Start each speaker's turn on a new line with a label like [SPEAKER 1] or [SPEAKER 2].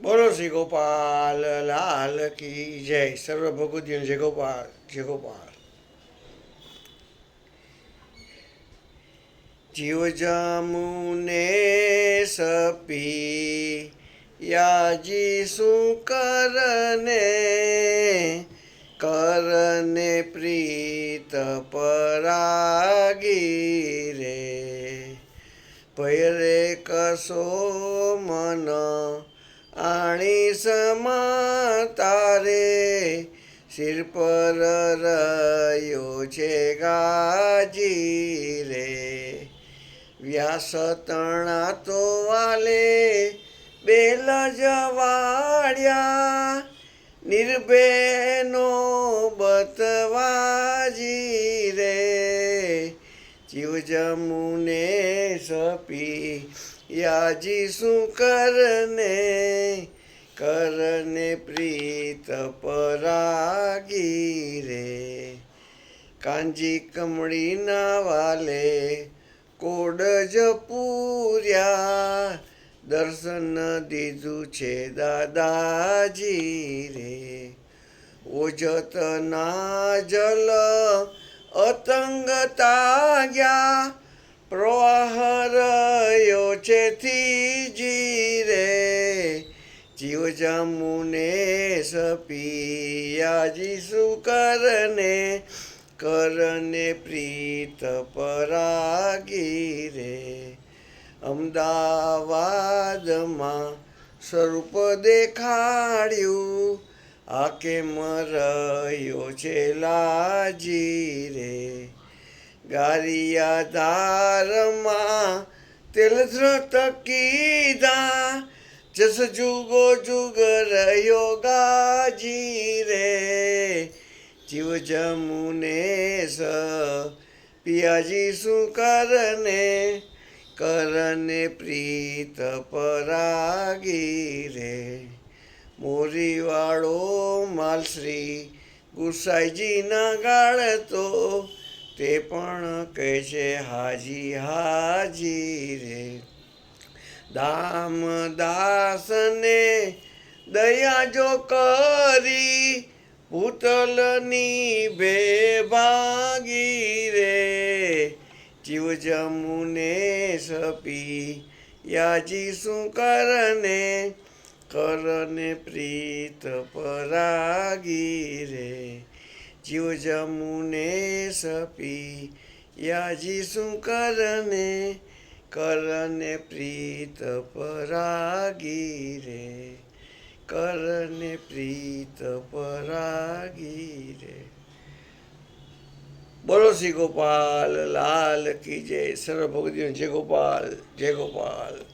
[SPEAKER 1] બોલો શ્રી ગોપાલ લાલ કી જય સર્વ ભગવતીઓ જય ગોપાલ જય ગોપાલ જીવ જામુને સપી યાજી શું કરને કરને પ્રીત પરાગી રે ભયરે કસો મન આણી સમા તારે શિર પર રહ્યો છે ગાજી રે. વ્યાસ તણા તો વાલે બેલ જવાડ્યા નિર્ભેનો બતવાજી રે. જીવ જમુને સપી, યાજી શું કરને? કરને પ્રીત પરાગી રે કાંજી કમળીના વાલે કોડ જ પૂર્યા દર્શન દીધું છે દાદાજી રે ઓજતના જલ અતંગ તાગ્યા પ્રવાહ રહ્યો છે જીવ જમુને સપિયાજી શું કરને? પ્રીત પરાગી રે. અમદાવાદમાં સ્વરૂપ દેખાડ્યું. આ કેમ રહ્યો છે લાજી રે. ગારિયા ધારમાં તેલ ધ્રત કીધા જસ જુગો જુગ રહ્યો ગાજી રે. જીવ જમુને સ, પિયાજી શું કરને? કરને પ્રીત પરાગી રે. મોરીવાળો માલશ્રી ગુસાઈજીના ગાળ તો તે પણ કહે છે, હાજી હાજી રે. દામદાસને દયા જો કરી પૂતલની બે ભાગી રે. જીવ જમુને સપી યાજી શું કરને કરને પ્રીત પરાગી રે. જીવ જમુને સપી યાજી શું કરને કરને પ્રીત પરાગી રે કરને પ્રીત પરાગી રે બોલો શ્રી ગોપાલ, લાલ કી જય. સર્વ ભગવતીઓ જય ગોપાલ જય ગોપાલ.